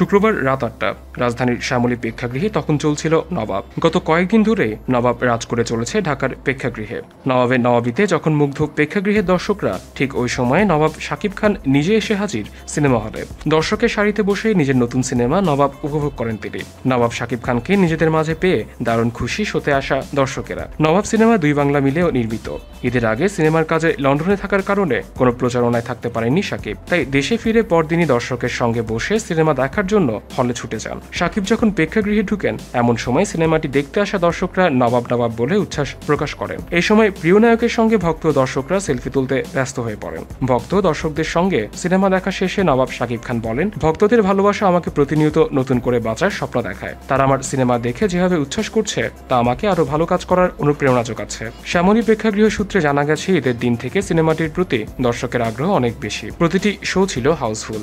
শুক্রবার রাত আটটা, রাজধানীর শ্যামলী প্রেক্ষাগৃহে তখন চলছিল নবাব। গত কয়েকদিন ধরে নবাব রাজ করে চলেছে ঢাকার প্রেক্ষাগৃহে। নবাবের নবাবিতে যখন মুগ্ধ প্রেক্ষাগৃহের দর্শকরা, ঠিক ওই সময়ে নবাব শাকিব খান নিজে এসে হাজির সিনেমা হলে। দর্শকের সারিতে বসে নিজের নতুন সিনেমা নবাব উপভোগ করেন তিনি। নবাব শাকিব খানকে নিজেদের মাঝে পেয়ে দারুণ খুশি হতে আসা দর্শকেরা। নবাব সিনেমা দুই বাংলা মিলেও নির্মিত। ঈদের আগে সিনেমার কাজে লন্ডনে থাকার কারণে কোনো প্রচারণায় থাকতে পারেননি শাকিব। তাই দেশে ফিরে পরদিনই দর্শকের সঙ্গে বসে সিনেমা দেখার জন্য হলে ছুটে যান। শাকিব যখন প্রেক্ষাগৃহে ঢুকেন, এমন সময় সিনেমাটি দেখতে আসা দর্শকরা নবাব নবাব বলে উচ্ছ্বাস প্রকাশ করেন। এই সময় প্রিয় নায়কের সঙ্গে ভক্ত দর্শকরা সেলফি তুলতে ব্যস্ত হয়ে পড়েন। ভক্ত দর্শকদের সঙ্গে সিনেমা দেখা শেষে নবাব শাকিব খান বলেন, ভক্তদের ভালোবাসা আমাকে প্রতিনিয়ত নতুন করে বাঁচার স্বপ্ন দেখায়। তারা আমার সিনেমা দেখে যেভাবে উচ্ছ্বাস করছে, তা আমাকে আরও ভালো কাজ করার অনুপ্রেরণা যোগাচ্ছে। শ্যামলী প্রেক্ষাগৃহ সূত্রে জানা গেছে, ঈদের দিন থেকে সিনেমাটির প্রতি দর্শকের আগ্রহ অনেক বেশি। প্রতিটি শো ছিল হাউসফুল।